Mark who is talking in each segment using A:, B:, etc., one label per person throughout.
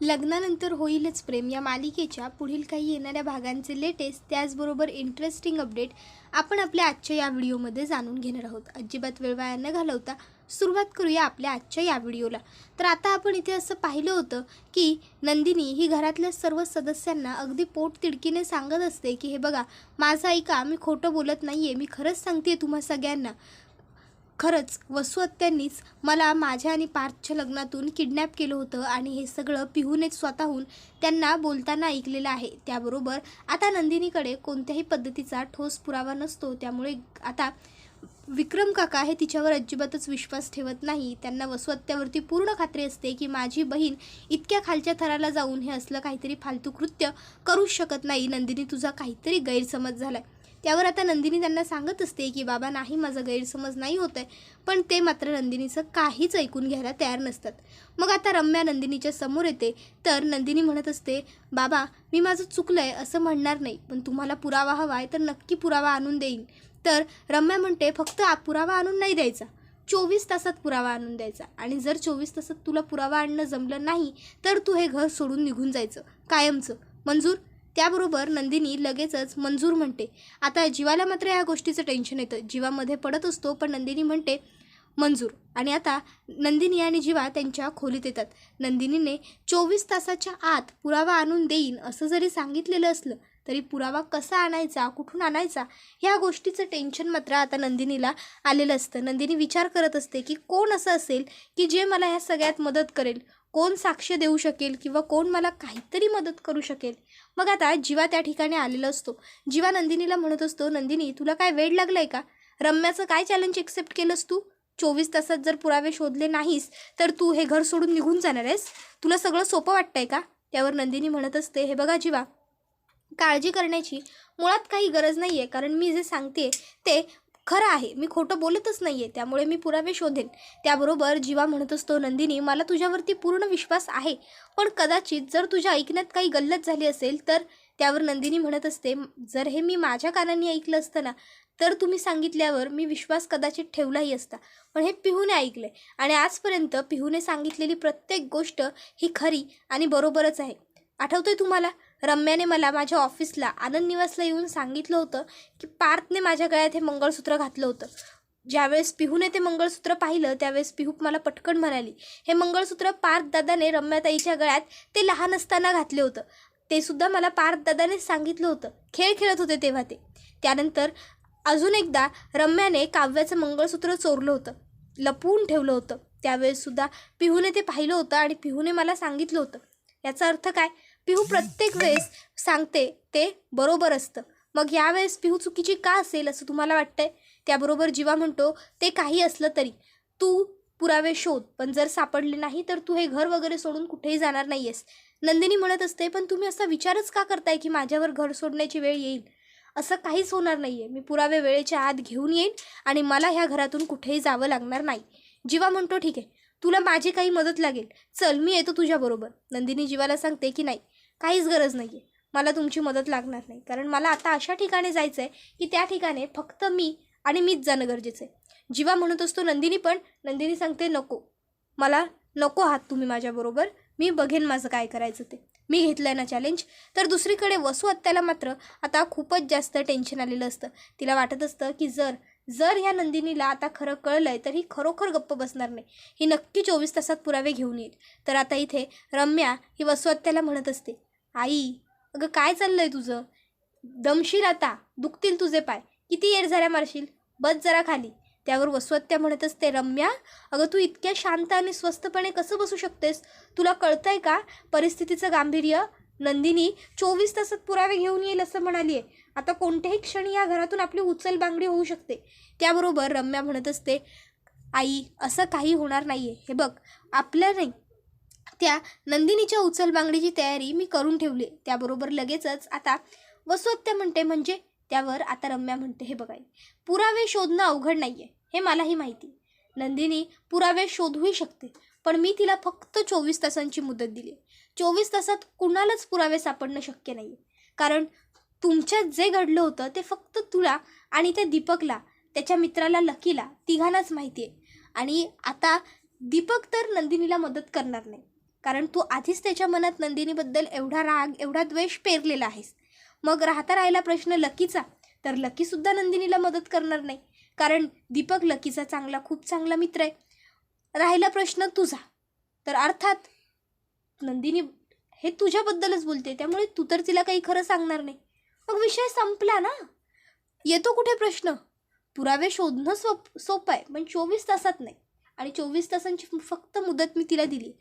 A: लग्नानंतर होईलच प्रेम. या मालिकेच्या पुढील काही येणाऱ्या भागांचे लेटेस्ट त्याचबरोबर इंटरेस्टिंग अपडेट आपण आपल्या आजच्या या व्हिडिओमध्ये जाणून घेणार आहोत. अजिबात वेळ वाया न घालवता सुरुवात करूया आपल्या आजच्या या व्हिडिओला. तर आता आपण इथे असं पाहिलं होतं की नंदिनी ही घरातल्या सर्व सदस्यांना अगदी पोट तिडकीने सांगत असते की हे बघा माझं ऐका मी खोटं बोलत नाही आहे मी खरंच सांगते तुम्हा सगळ्यांना. खरंच वसू मला माझ्या आणि पार्थच्या लग्नातून किडनॅप केलं होतं आणि हे सगळं पिहूनेच स्वतःहून त्यांना बोलताना ऐकलेलं आहे. त्याबरोबर आता नंदिनीकडे कोणत्याही पद्धतीचा ठोस पुरावा नसतो. त्यामुळे आता विक्रम काका हे तिच्यावर अजिबातच विश्वास ठेवत नाही. त्यांना वसू पूर्ण खात्री असते की माझी बहीण इतक्या खालच्या थराला जाऊन हे असलं काहीतरी फालतू कृत्य करूच शकत नाही. नंदिनी तुझा काहीतरी गैरसमज झाला आहे त्यावर आता नंदिनी त्यांना सांगत असते की बाबा नाही माझा गैरसमज नाही होत आहे. पण ते मात्र नंदिनीचं काहीच ऐकून घ्यायला तयार नसतात. मग आता रम्या नंदिनीच्या समोर येते. तर नंदिनी म्हणत असते बाबा मी माझं चुकलं आहे असं म्हणणार नाही पण तुम्हाला पुरावा हवा आहे तर नक्की पुरावा आणून देईन. तर रम्या म्हणते फक्त पुरावा आणून नाही द्यायचा. चोवीस तासात पुरावा आणून द्यायचा. आणि जर चोवीस तासात तुला पुरावा आणणं जमलं नाही तर तू हे घर सोडून निघून जायचं. कायमचं. मंजूर? त्याबरोबर नंदिनी लगेचच मंजूर म्हणते. आता जीवाला मात्र या गोष्टीचं टेन्शन येतं. जीवामध्ये पडत असतो पण नंदिनी म्हणते मंजूर. आणि आता नंदिनी आणि जीवा त्यांच्या खोलीत येतात. नंदिनीने चोवीस तासाच्या आत पुरावा आणून देईन असं जरी सांगितलेलं असलं तरी पुरावा कसा आणायचा कुठून आणायचा ह्या गोष्टीचं टेन्शन मात्र आता नंदिनीला आलेलं असतं. नंदिनी विचार करत असते की कोण असं असेल की जे मला ह्या सगळ्यात मदत करेल? कोण साक्ष देऊ शकेल किंवा कोण मला काहीतरी मदत करू शकेल? मग आता जीवा त्या ठिकाणी आलेला असतो. जीवा नंदिनीला म्हणत असतो नंदिनी तुला काय वेळ लागला आहे का? रम्याचं काय चॅलेंज एक्सेप्ट केलंस तू? चोवीस तासात जर पुरावे शोधले नाहीस तर तू हे घर सोडून निघून जाणार आहेस? तुला सगळं सोपं वाटतंय का? त्यावर नंदिनी म्हणत असते हे बघा जीवा काळजी करण्याची मुळात काही गरज नाही आहे कारण मी जे सांगते ते खरं आहे. मी खोटं बोलतच नाही आहे त्यामुळे मी पुरावे शोधेन. त्याबरोबर जीवा म्हणत असतो नंदिनी मला तुझ्यावरती पूर्ण विश्वास आहे. पण कदाचित जर तुझ्या ऐकण्यात काही गल्लत झाली असेल तर त्यावर नंदिनी म्हणत असते जर हे मी माझ्या कानांनी ऐकलं असतं ना तर तुम्ही सांगितल्यावर मी विश्वास कदाचित ठेवलाही असता. पण हे पिहूने ऐकलंय. आणि आजपर्यंत पिहूने सांगितलेली प्रत्येक गोष्ट ही खरी आणि बरोबरच आहे. आठवतोय तुम्हाला? रम्याने मला माझ्या ऑफिसला आनंद निवासला येऊन सांगितलं होतं की पार्थने माझ्या गळ्यात हे मंगळसूत्र घातलं होतं. ज्यावेळेस पिहूने ते मंगळसूत्र पाहिलं त्यावेळेस पिहू मला पटकन म्हणाली हे मंगळसूत्र पार्थ दादाने रम्याताईच्या गळ्यात ते लहान असताना घातले होतं. ते सुद्धा मला पार्थ दादाने सांगितलं होतं. खेळ खेळत होते तेव्हा ते. त्यानंतर अजून एकदा रम्याने काव्याचं मंगळसूत्र चोरलं होतं. लपवून ठेवलं होतं. त्यावेळेस सुद्धा पिहूने ते पाहिलं होतं आणि पिहूने मला सांगितलं होतं. याचा अर्थ काय? पिहू प्रत्येक वेळेस सांगते ते बरोबर असतं. मग यावेळेस पिहू चुकीची का असेल असं तुम्हाला वाटतंय? त्याबरोबर जीवा म्हणतो ते काही असलं तरी. तू पुरावे शोध पण जर सापडले नाही तर तू हे घर वगैरे सोडून कुठेही जाणार नाही आहेस नंदिनी म्हणत असते पण तुम्ही असा विचारच का करताय की माझ्यावर घर सोडण्याची वेळ येईल? असं काहीच होणार नाही आहे मी पुरावे वेळेच्या आत घेऊन येईन आणि मला ह्या घरातून कुठेही जावं लागणार नाही. जीवा म्हणतो ठीक आहे. तुला माझी काही मदत लागेल. चल मी येतो तुझ्याबरोबर नंदिनी जीवाला सांगते की नाही. काहीच गरज नाही आहे मला तुमची मदत लागणार नाही. कारण मला आता अशा ठिकाणी जायचं आहे की त्या ठिकाणी फक्त मी आणि मीच जाणं गरजेचं आहे जीवा म्हणत असतो नंदिनी पण नंदिनी सांगते नको. मला नको आहात तुम्ही माझ्याबरोबर. मी बघेन माझं काय करायचं ते. मी घेतलं आहे ना चॅलेंज तर दुसरीकडे वसू आत्याला मात्र आता खूपच जास्त टेन्शन आलेलं असतं. तिला वाटत असतं की जर जर ह्या नंदिनीला आता खरं कळलं आहे तर ही खरोखर गप्प बसणार नाही. ही नक्की चोवीस तासात पुरावे घेऊन येईल. तर आता इथे रम्या ही वसू आत्याला म्हणत असते आई अगं काय चाललं आहे तुझं? दमशील आता दुखतील तुझे पाय. किती येर झाल्या मारशील? बस जरा खाली. त्यावर वसवत्या म्हणत असते रम्या अगं तू इतक्या शांत आणि स्वस्तपणे कसं बसू शकतेस? तुला कळतंय का परिस्थितीचं गांभीर्य? नंदिनी चोवीस तासात पुरावे घेऊन येईल असं म्हणाली आहे आता कोणत्याही क्षणी या घरातून आपली उचल बांगडी होऊ शकते. त्याबरोबर रम्या म्हणत असते आई असं काही होणार नाही आहे हे बघ आपलं नाही त्या नंदिनीच्या उचल बांगडीची तयारी मी करून ठेवली. त्याबरोबर लगेचच आता वसुहत्या म्हणते म्हणजे त्यावर आता रम्या म्हणते हे बघाय पुरावे शोधणं अवघड नाही आहे हे मलाही माहिती नंदिनी पुरावे शोधूही शकते पण मी तिला फक्त चोवीस तासांची मुदत दिली चोवीस तासात कुणालाच पुरावे सापडणं शक्य नाही कारण तुमच्यात जे घडलं होतं ते फक्त तुला आणि त्या दीपकला त्याच्या मित्राला लकीला तिघांनाच माहिती आहे. आणि आता दीपक तर नंदिनीला मदत करणार नाही. कारण तू आधीच त्याच्या मनात नंदिनीबद्दल एवढा राग एवढा द्वेष पेरलेला आहेस. मग राहता राहिला प्रश्न लकीचा. तर लकीसुद्धा नंदिनीला मदत करणार नाही. कारण दीपक लकीचा चांगला खूप चांगला मित्र आहे. राहिला प्रश्न तुझा. तर अर्थात नंदिनी हे तुझ्याबद्दलच बोलते त्यामुळे तू तर तिला काही खरं सांगणार नाही. मग विषय संपला ना? येतो कुठे प्रश्न? पुरावे शोधणं सोप सोपं आहे पण चोवीस तासात नाही. आणि चोवीस तासांची फक्त मुदत मी तिला दिली.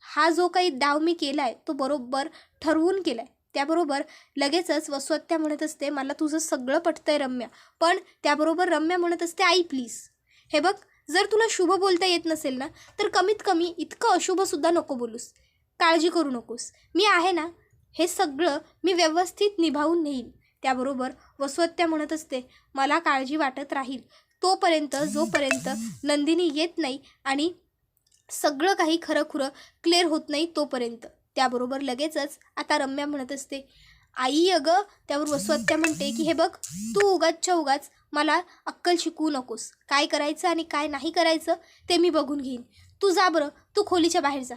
A: हा जो काही डाव मी केला आहे तो बरोबर ठरवून केला आहे त्याबरोबर लगेचच वसवत्या म्हणत असते मला तुझं सगळं पटतंय रम्या. पण त्याबरोबर रम्या म्हणत असते आई प्लीज हे बघ जर तुला शुभ बोलता येत नसेल ना तर कमीत कमी इतकं अशुभसुद्धा नको बोलूस. काळजी करू नकोस. मी आहे ना हे सगळं मी व्यवस्थित निभावून नेईन. त्याबरोबर वसवत्या म्हणत असते मला काळजी वाटत राहील. तोपर्यंत जोपर्यंत नंदिनी येत नाही आणि सगळं काही खरं खुरं क्लिअर होत नाही तोपर्यंत. त्याबरोबर लगेचच आता रम्या म्हणत असते आई अगं त्यावर वसवत्या म्हणते की हे बघ तू उगाचच्या उगाच मला अक्कल शिकवू नकोस. काय करायचं आणि काय नाही करायचं ते मी बघून घेईन. तू जा बरं तू खोलीच्या बाहेर जा.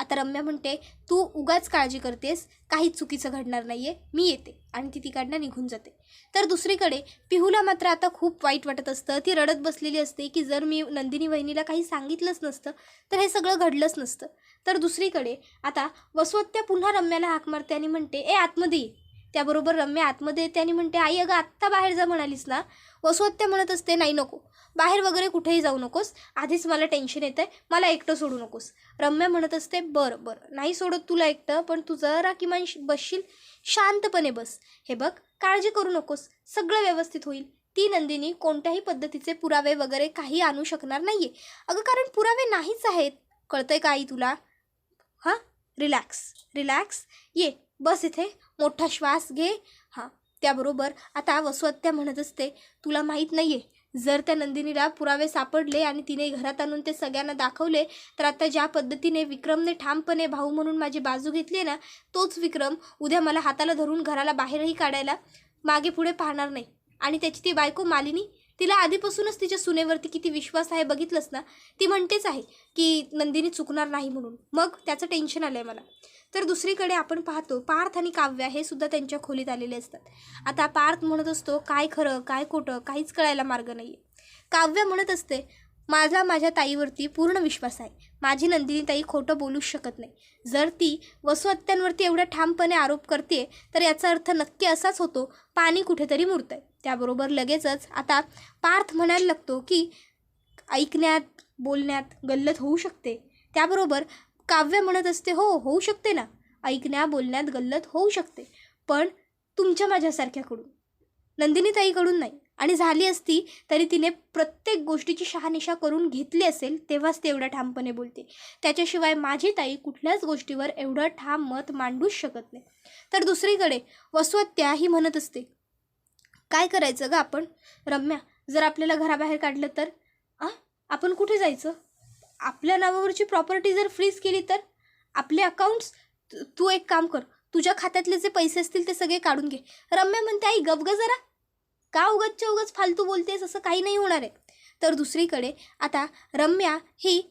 A: आता रम्या म्हणते तू उगाच काळजी करतेस काहीच चुकीचं घडणार नाही आहे मी येते. आणि ती तिकडनं निघून जाते. तर दुसरीकडे पिहूला मात्र आता खूप वाईट वाटत असतं. ती रडत बसलेली असते की जर मी नंदिनी वहिनीला काही सांगितलंच नसतं तर हे सगळं घडलंच नसतं. तर दुसरीकडे आता वसवत्या पुन्हा रम्याला हाक मारते आणि म्हणते ए आतमध्ये त्याबरोबर रम्या आतमध्ये येते आणि म्हणते आई अगं आत्ता बाहेर जा म्हणालीस ना? वसवत्या म्हणत असते नाही नको. बाहेर वगैरे कुठेही जाऊ नकोस. आधीच मला टेन्शन येतं आहे मला एकटं सोडू नकोस. रम्या म्हणत असते बरं बरं. नाही सोडत तुला एकटं पण तू जरा किमान श- बसशील. शांतपणे बस. हे बघ काळजी करू नकोस. सगळं व्यवस्थित होईल. ती नंदिनी कोणत्याही पद्धतीचे पुरावे वगैरे काही आणू शकणार नाही आहे अगं कारण पुरावे नाहीच आहेत. कळतंय का आई तुला? हां. रिलॅक्स. रिलॅक्स. ये. बस इथे मोठा श्वास घे. हां त्याबरोबर आता वसवत्या म्हणत असते तुला माहीत नाही आहे जर त्या नंदिनीला पुरावे सापडले आणि तिने घरात आणून ते सगळ्यांना दाखवले तर आता ज्या पद्धतीने विक्रमने ठामपणे भाऊ म्हणून माझी बाजू घेतली ना तोच विक्रम उद्या मला हाताला धरून घराला बाहेरही काढायला मागे पुढे पाहणार नाही. आणि त्याची ती बायको मालिनी तिला आधीपासूनच तिच्या सुनेवरती किती विश्वास आहे बघितलंच ना ती म्हणतेच आहे की नंदिनी चुकणार नाही म्हणून. मग त्याचं टेन्शन आलं आहे मला. तर दुसरीकडे आपण पाहतो पार्थ आणि काव्या हे सुद्धा त्यांच्या खोलीत आलेले असतात. आता पार्थ म्हणत असतो काय खरं काय खोटं काहीच कळायला मार्ग नाही आहे काव्या म्हणत असते माझा माझ्या ताईवरती पूर्ण विश्वास आहे. माझी नंदिनी ताई खोटं बोलूच शकत नाही. जर ती वसुहत्यांवरती एवढ्या ठामपणे आरोप करते तर याचा अर्थ नक्की असाच होतो. पाणी कुठेतरी मुरतं आहे त्याबरोबर लगेचच आता पार्थ म्हणायला लागतो की ऐकण्यात बोलण्यात गल्लत होऊ शकते. त्याबरोबर काव्य म्हणत असते हो होऊ शकते ना. ऐकण्या बोलण्यात गल्लत होऊ शकते. पण तुमच्या माझ्यासारख्याकडून नंदिनीताईकडून नाही. आणि झाली असती तरी तिने प्रत्येक गोष्टीची शहानिशा करून घेतली असेल तेव्हाच ते एवढ्या ठामपणे बोलते. त्याच्याशिवाय माझी ताई कुठल्याच गोष्टीवर एवढं ठाम मत मांडूच शकत नाही. तर दुसरीकडे वसवत्या ही म्हणत असते काय करायचं ग आपण? रम्या जर आपल्याला घराबाहेर काढलं तर? आ? आपण कुठे जायचं? आपल्या नावावरची प्रॉपर्टी जर फ्रीज केली तर? आपले अकाउंट्स तू एक काम कर. तुझ्या खात्यातले जे पैसे असतील ते सगळे काढून घे. रम्या म्हणते आई गप ग जरा. का उगाचच्या उगाच फालतू बोलतेस? असं काही नाही होणार आहे. तर दुसरीकडे आता रम्या ही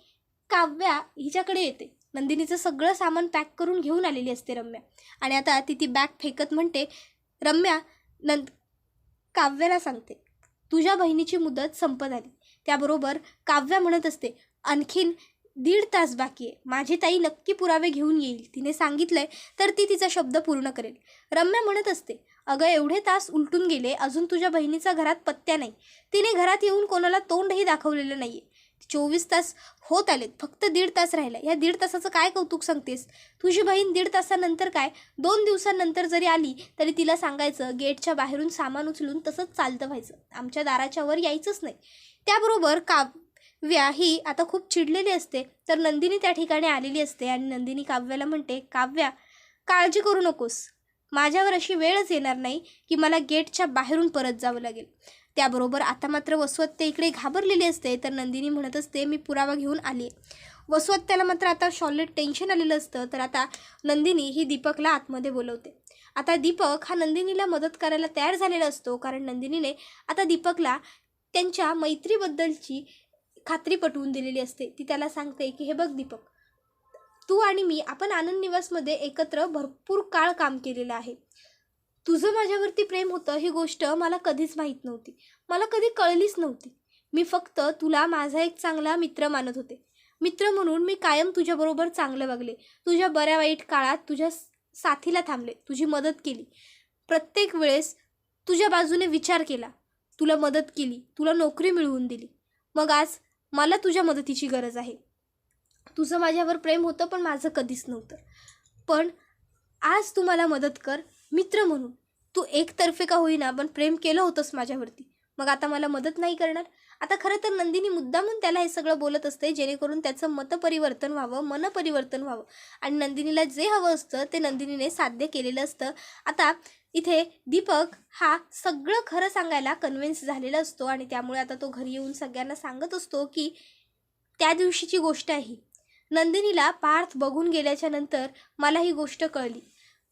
A: काव्या हिच्याकडे येते. नंदिनीचं सगळं सामान पॅक करून घेऊन आलेली असते रम्या. आणि आता ती ती बॅग फेकत म्हणते रम्या नंद काव्याला सांगते. तुझ्या बहिणीची मुदत संपत आली. त्याबरोबर काव्या म्हणत असते आणखीन दीड तास बाकी आहे. माझी ताई नक्की पुरावे घेऊन येईल. तिने सांगितलंय तर ती तिचा शब्द पूर्ण करेल. रम्या म्हणत असते अगं एवढे तास उलटून गेले. अजून तुझ्या बहिणीचा घरात पत्त्या नाही. तिने घरात येऊन कोणाला तोंडही दाखवलेलं नाही आहे चोवीस तास होत आलेत फक्त दीड तास राहिला. या दीड तासाचं काय कौतुक सांगतेस? तुझी बहीण दीड तासानंतर काय? दोन दिवसांनंतर जरी आली तरी तिला सांगायचं गेटच्या बाहेरून सामान उचलून तसंच चालतं व्हायचं. आमच्या दाराच्या वर यायचंच नाही. त्याबरोबर काव्या ही आता खूप चिडलेली असते तर नंदिनी त्या ठिकाणी आलेली असते आणि नंदिनी काव्याला म्हणते काव्या काळजी करू नकोस. माझ्यावर अशी वेळच येणार नाही की मला गेटच्या बाहेरून परत जावं लागेल. त्याबरोबर आता मात्र वसवत्ते इकडे घाबरलेली असते. तर नंदिनी म्हणत असते मी पुरावा घेऊन आली वसवत त्याला मात्र आता शॉलेट टेन्शन आलेलं असतं. तर आता नंदिनी ही दीपकला आतमध्ये बोलवते. आता दीपक हा नंदिनीला मदत करायला तयार झालेला असतो. कारण नंदिनीने आता दीपकला त्यांच्या मैत्रीबद्दलची खात्री पटवून दिलेली असते. ती त्याला सांगते की हे बघ दीपक तू आणि मी आपण आनंद निवासमध्ये एकत्र भरपूर काळ काम केलेलं आहे. तुझं माझ्यावरती प्रेम होतं ही गोष्ट मला कधीच माहीत नव्हती. मला कधी कळलीच नव्हती. मी फक्त तुला माझा एक चांगला मित्र मानत होते. मित्र म्हणून मी कायम तुझ्याबरोबर चांगलं वागले. तुझ्या बऱ्या वाईट काळात तुझ्या साथीला थांबले. तुझी मदत केली. प्रत्येक वेळेस तुझ्या बाजूने विचार केला. तुला मदत केली. तुला नोकरी मिळवून दिली. मग आज मला तुझ्या मदतीची गरज आहे. तुझं माझ्यावर प्रेम होतं पण माझं कधीच नव्हतं. पण आज तू मला मदत कर. मित्र म्हणून. तू एकतर्फे का होईना पण प्रेम केलं होतंस माझ्यावरती. मग आता मला मदत नाही करणार? आता खरं तर नंदिनी मुद्दामून त्याला हे सगळं बोलत असते जेणेकरून त्याचं मतपरिवर्तन व्हावं मनपरिवर्तन व्हावं. आणि नंदिनीला जे हवं असतं ते नंदिनीने साध्य केलेलं असतं. आता इथे दीपक हा सगळं खरं सांगायला कन्व्हिन्स झालेला असतो आणि त्यामुळे आता तो घरी येऊन सगळ्यांना सांगत असतो की त्या दिवशीची गोष्ट आहे नंदिनीला पार्थ बघून गेल्याच्यानंतर मला ही गोष्ट कळली.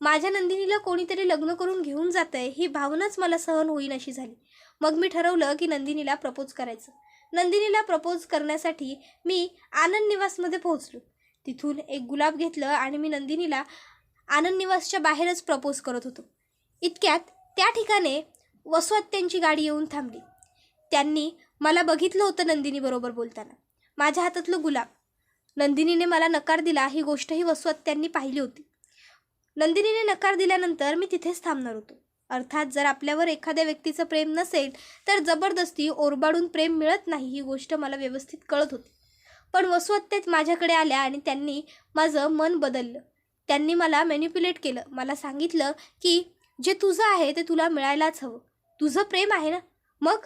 A: माझ्या नंदिनीला कोणीतरी लग्न करून घेऊन जात आहे ही भावनाच मला सहन होईन अशी झाली. मग मी ठरवलं की नंदिनीला प्रपोज करायचं. नंदिनीला प्रपोज करण्यासाठी मी आनंद निवासमध्ये पोहोचलो. तिथून एक गुलाब घेतलं आणि मी नंदिनीला आनंद निवासच्या बाहेरच प्रपोज करत होतो. इतक्यात त्या ठिकाणी वसुआत्यांची गाडी येऊन थांबली. त्यांनी मला बघितलं होतं नंदिनीबरोबर बोलताना. माझ्या हातातलं गुलाब. नंदिनीने मला नकार दिला ही गोष्टही वसुहत्यांनी पाहिली होती. नंदिनीने नकार दिल्यानंतर मी तिथेच थांबणार होतो. अर्थात जर आपल्यावर एखाद्या व्यक्तीचं प्रेम नसेल तर जबरदस्ती ओरबाडून प्रेम मिळत नाही ही गोष्ट मला व्यवस्थित कळत होती. पण वसुहत्तेच माझ्याकडे आल्या आणि त्यांनी माझं मन बदललं. त्यांनी मला मॅन्युप्युलेट केलं. मला सांगितलं की जे तुझं आहे ते तुला मिळायलाच हवं. तुझं प्रेम आहे ना? मग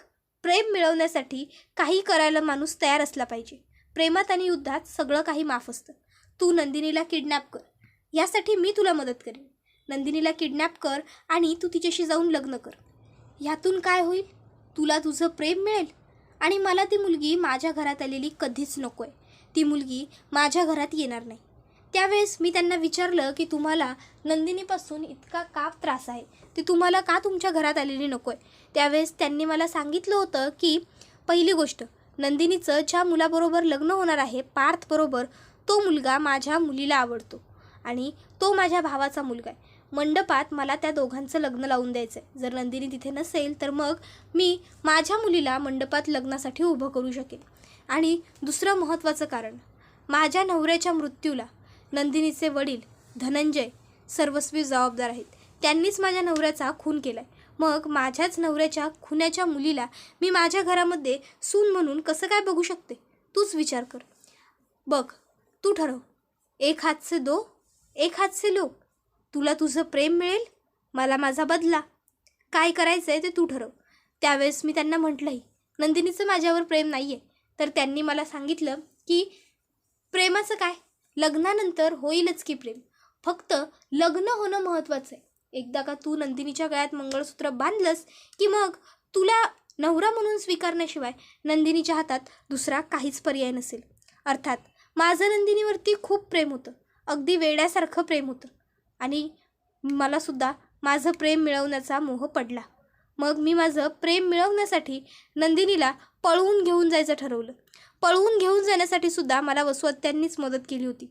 A: प्रेम मिळवण्यासाठी काही करायला माणूस तयार असला पाहिजे. प्रेमात आणि युद्धात सगळं काही माफ असतं. तू नंदिनीला किडनॅप कर. यासाठी मी तुला मदत करेन. नंदिनीला किडनॅप कर आणि तू तिच्याशी जाऊन लग्न कर. ह्यातून काय होईल? तुला तुझं प्रेम मिळेल. आणि मला ती मुलगी माझ्या घरात आलेली कधीच नको आहे ती मुलगी माझ्या घरात येणार नाही. त्यावेळेस मी त्यांना विचारलं की तुम्हाला नंदिनीपासून इतका का त्रास आहे? ती तुम्हाला का तुमच्या घरात आलेली नको आहे त्यावेळेस त्यांनी मला सांगितलं होतं की पहिली गोष्ट नंदिनीचं ज्या मुलाबरोबर लग्न होणार आहे पार्थबरोबर तो मुलगा माझ्या मुलीला आवडतो. आणि तो माझ्या भावाचा मुलगा आहे. मंडपात मला त्या दोघांचं लग्न लावून द्यायचं आहे जर नंदिनी तिथे नसेल तर मग मी माझ्या मुलीला मंडपात लग्नासाठी उभं करू शकेन. आणि दुसरं महत्त्वाचं कारण माझ्या नवऱ्याच्या मृत्यूला नंदिनीचे वडील धनंजय सर्वस्वी जबाबदार आहेत. त्यांनीच माझ्या नवऱ्याचा खून केला आहे मग माझ्याच नवऱ्याच्या खुन्याच्या मुलीला मी माझ्या घरामध्ये सून म्हणून कसं काय बघू शकते? तूच विचार कर. बघ तू ठरव. एक हात से दो एक हात लोक. तुला तुझं प्रेम मिळेल मला माझा बदला. काय करायचं आहे ते तू ठरव. त्यावेळेस मी त्यांना म्हटलंही नंदिनीचं माझ्यावर प्रेम नाही आहे तर त्यांनी मला सांगितलं की प्रेमाचं काय? लग्नानंतर होईलच की प्रेम. फक्त लग्न होणं महत्त्वाचं आहे एकदा का तू नंदिनीच्या गळ्यात मंगळसूत्र बांधलंस की मग तुला नवरा म्हणून स्वीकारण्याशिवाय नंदिनीच्या हातात दुसरा काहीच पर्याय नसेल. अर्थात माझं नंदिनीवरती खूप प्रेम होतं. अगदी वेड्यासारखं प्रेम होतं. आणि मलासुद्धा माझं प्रेम मिळवण्याचा मोह पडला. मग मी माझं प्रेम मिळवण्यासाठी नंदिनीला पळवून घेऊन जायचं ठरवलं. पळवून घेऊन जाण्यासाठी सुद्धा मला वसवत्यांनीच मदत केली होती.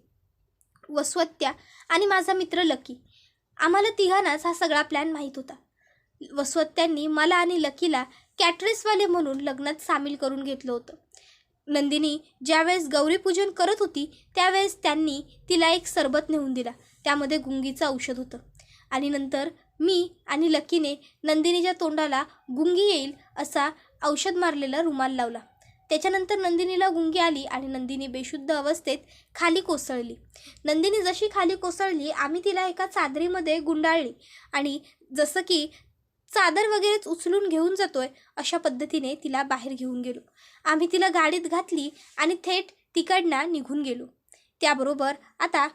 A: वसवत्या आणि माझा मित्र लकी. आम्हाला तिघांनाच हा सगळा प्लॅन माहीत होता. वसवत्यांनी मला आणि लकीला कॅटरेसवाले म्हणून लग्नात सामील करून घेतलं होतं. नंदिनी ज्यावेळेस गौरीपूजन करत होती त्यावेळेस त्यांनी तिला एक सरबत नेऊन दिला. त्यामध्ये गुंगीचं औषध होतं. आणि नंतर मी आणि लकीने नंदिनीच्या तोंडाला गुंगी येईल असा औषध मारलेला रुमाल लावला. त्याच्यानंतर नंदिनीला गुंगी आली आणि नंदिनी बेशुद्ध अवस्थेत खाली कोसळली. नंदिनी जशी खाली कोसळली आम्ही तिला एका चादरीमध्ये गुंडाळली. आणि जसं की चादर वगैरेच उचलून घेऊन जातोय अशा पद्धतीने तिला बाहेर घेऊन गेलो. आम्ही तिला गाडीत घातली आणि थेट तिकडनं निघून गेलो. त्याबरोबर आता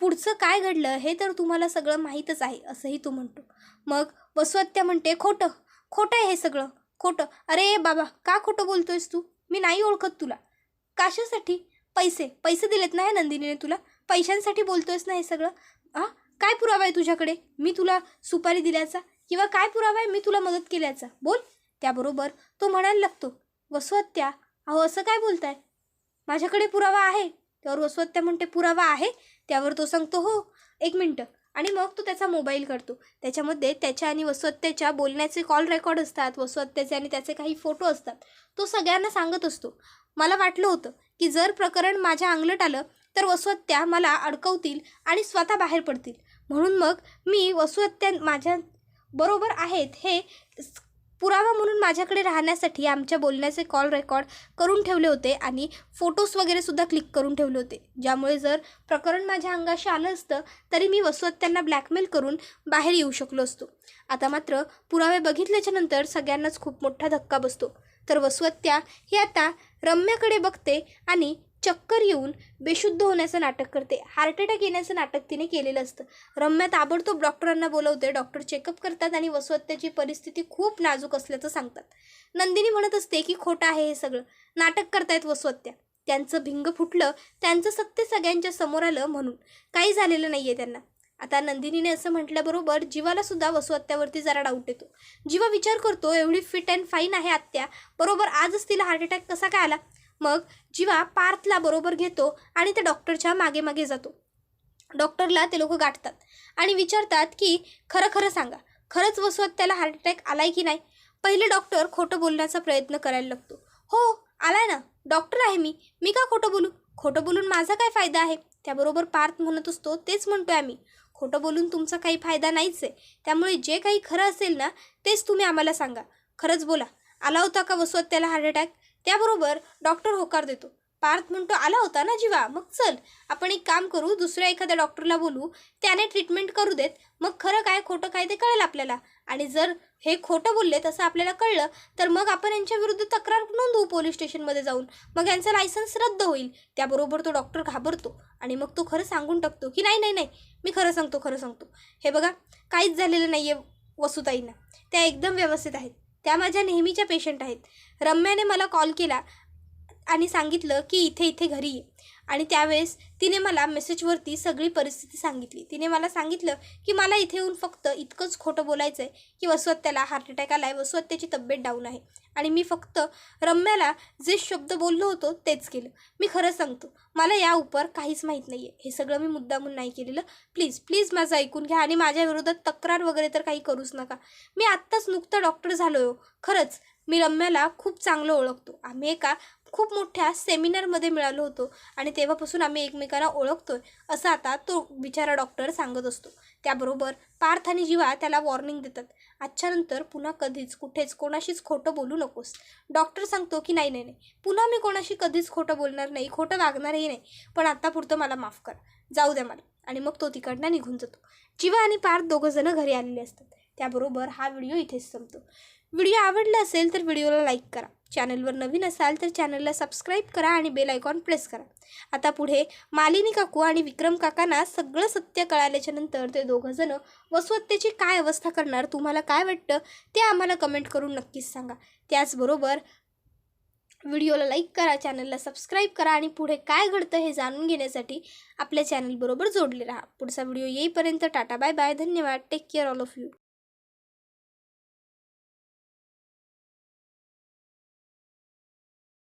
A: पुढचं काय घडलं हे तर तुम्हाला सगळं माहीतच आहे असंही तो म्हणतो. मग वसवत्या म्हणते खोटं खोटं आहे हे सगळं खोटं. अरे बाबा का खोटं बोलतोयस तू? मी नाही ओळखत तुला. कशासाठी? पैसे पैसे दिलेत ना हे नंदिनीने तुला? पैशांसाठी बोलतोयस ना हे सगळं? हां काय पुरावा आहे तुझ्याकडे? मी तुला सुपारी दिल्याचा? किंवा काय पुरावा आहे मी तुला मदत केल्याचा? बोल. त्याबरोबर तो म्हणायला लागतो वसवत्या अहो असं काय बोलताय? माझ्याकडे पुरावा आहे. त्यावर वसवत्या म्हणते पुरावा आहे? त्यावर तो सांगतो हो एक मिनटं. आणि मग तो त्याचा मोबाईल करतो त्याच्यामध्ये त्याच्या आणि वसुहत्याच्या बोलण्याचे कॉल रेकॉर्ड असतात वसवत्याचे आणि त्याचे काही फोटो असतात. तो सगळ्यांना सांगत असतो. मला वाटलं होतं की जर प्रकरण माझ्या अंगलट आलं तर वसवत्या मला अडकवतील आणि स्वतः बाहेर पडतील. म्हणून मग मी वसुहत्या माझ्या बरोबर आहेत हे पुरावा म्हणून माझ्याकडे राहण्यासाठी आमच्या बोलण्याचे कॉल रेकॉर्ड करून ठेवले होते आणि फोटोज वगैरे सुद्धा क्लिक करून ठेवले होते. ज्यामुळे जर प्रकरण माझ्या अंगाशी आलं असतं तरी मी वसुहत्यांना ब्लॅकमेल करून बाहेर येऊ शकलो असतो. आता मात्र पुरावे बघितल्याच्या नंतर सगळ्यांनाच खूप मोठा धक्का बसतो. तर वसुहत्या ही आता रम्याकडे बघते आणि चक्कर येऊन बेशुद्ध होण्याचं नाटक करते. हार्ट अटॅक येण्याचं नाटक तिने केलेलं असतं. रम्या ताबडतोब डॉक्टरांना बोलवते. डॉक्टर चेकअप करतात आणि वसवत्याची परिस्थिती खूप नाजूक असल्याचं सांगतात. नंदिनी म्हणत असते की खोटं आहे हे सगळं. नाटक करतायत वसुहत्या त्यांचं भिंग फुटलं. त्यांचं सत्य सगळ्यांच्या समोर आलं म्हणून. काही झालेलं नाही आहे त्यांना. आता नंदिनीने असं म्हटल्याबरोबर जीवाला सुद्धा वसुआत्यावरती जरा डाऊट येतो. जीवा विचार करतो एवढी फिट अँड फाईन आहे आत्या. बरोबर आजच तिला हार्ट अटॅक कसा काय आला? मग जीवा पार्थला बरोबर घेतो आणि त्या डॉक्टरच्या मागे मागे जातो. डॉक्टरला ते लोक गाठतात आणि विचारतात की खरं खरं सांगा खरंच वसुहत्याला हार्ट अटॅक आलाय की नाही? पहिले डॉक्टर खोटं बोलण्याचा प्रयत्न करायला लागतो. हो आलाय ना डॉक्टर आहे मी मी का खोटं बोलू? खोटं बोलून माझा काय फायदा आहे? त्याबरोबर पार्थ म्हणत असतो तेच म्हणतोय आम्ही. खोटं बोलून तुमचा काही फायदा नाहीच आहे. त्यामुळे जे काही खरं असेल ना तेच तुम्ही आम्हाला सांगा. खरंच बोला आला होता का वसुहत्याला हार्ट अटॅक त्याबरोबर डॉक्टर होकार देतो. पार्थ म्हणतो आला होता ना जीवा? मग चल. आपण एक काम करू दुसऱ्या एखाद्या डॉक्टरला बोलू. त्याने ट्रीटमेंट करू देत. मग खरं काय खोटं काय ते कळेल आपल्याला. आणि जर हे खोटं बोलले तसं आपल्याला कळलं तर मग आपण यांच्या विरुद्ध तक्रार नोंदवू पोलीस स्टेशनमध्ये जाऊन. मग यांचं लायसन्स रद्द होईल. त्याबरोबर तो डॉक्टर घाबरतो. आणि मग तो खरं सांगून टाकतो की नाही नाही नाही. मी खरं सांगतो खरं सांगतो. हे बघा काहीच झालेलं नाही आहे वसुताईंना. त्या एकदम व्यवस्थित आहेत. त्या माझ्या नेहमीच्या पेशंट आहेत. रम्याने मला कॉल केला आणि सांगितलं की इथे इथे घरी ये. आणि त्यावेळेस तिने मला मेसेजवरती सगळी परिस्थिती सांगितली. तिने मला सांगितलं की मला इथे येऊन फक्त इतकंच खोटं बोलायचं आहे की वसुहत्याला हार्ट अटॅक आला आहे वसुहत्याची तब्येत डाऊन आहे. आणि मी फक्त रम्याला जे शब्द बोललो होतो तेच केलं. मी खरं सांगतो मला या उपर काहीच माहीत नाही आहे हे सगळं मी मुद्दामून नाही केलेलं. प्लीज प्लीज माझं ऐकून घ्या आणि माझ्या विरोधात तक्रार वगैरे तर काही करूच नका. मी आत्ताच नुकतं डॉक्टर झालो हो. खरंच मी रम्याला खूप चांगलं ओळखतो. आम्ही एका खूप मोठ्या सेमिनारमध्ये मिळालो होतो आणि तेव्हापासून आम्ही एकमेकांना ओळखतोय असं आता तो बिचारा डॉक्टर सांगत असतो. त्याबरोबर पार्थ आणि जीवा त्याला वॉर्निंग देतात. आजच्यानंतर पुन्हा कधीच कुठेच कोणाशीच खोटं बोलू नकोस. डॉक्टर सांगतो की नाही नाही नाही पुन्हा मी कोणाशी कधीच खोटं बोलणार नाही खोटं वागणारही नाही पण आत्तापुरतं मला माफ कर. जाऊ द्या मला. आणि मग तो तिकडनं निघून जातो. जीवा आणि पार्थ दोघंजणं घरी आलेले असतात. त्याबरोबर हा व्हिडिओ इथेच संपतो. व्हिडिओ आवडला असेल तर व्हिडिओला लाईक करा. चॅनलवर नवीन असाल तर चॅनलला सबस्क्राईब करा आणि बेल आयकॉन प्रेस करा. आता पुढे मालिनी काकू आणि विक्रम काकांना सगळं सत्य कळाल्याच्या नंतर ते दोघंजणं वसुहत्तेची काय अवस्था करणार तुम्हाला काय वाटतं ते आम्हाला कमेंट करून नक्कीच सांगा. त्याचबरोबर व्हिडिओला लाईक करा चॅनलला सबस्क्राईब करा आणि पुढे काय घडतं हे जाणून घेण्यासाठी आपल्या चॅनलबरोबर जोडले राहा. पुढचा व्हिडिओ येईपर्यंत टाटा बाय बाय धन्यवाद take care all of you.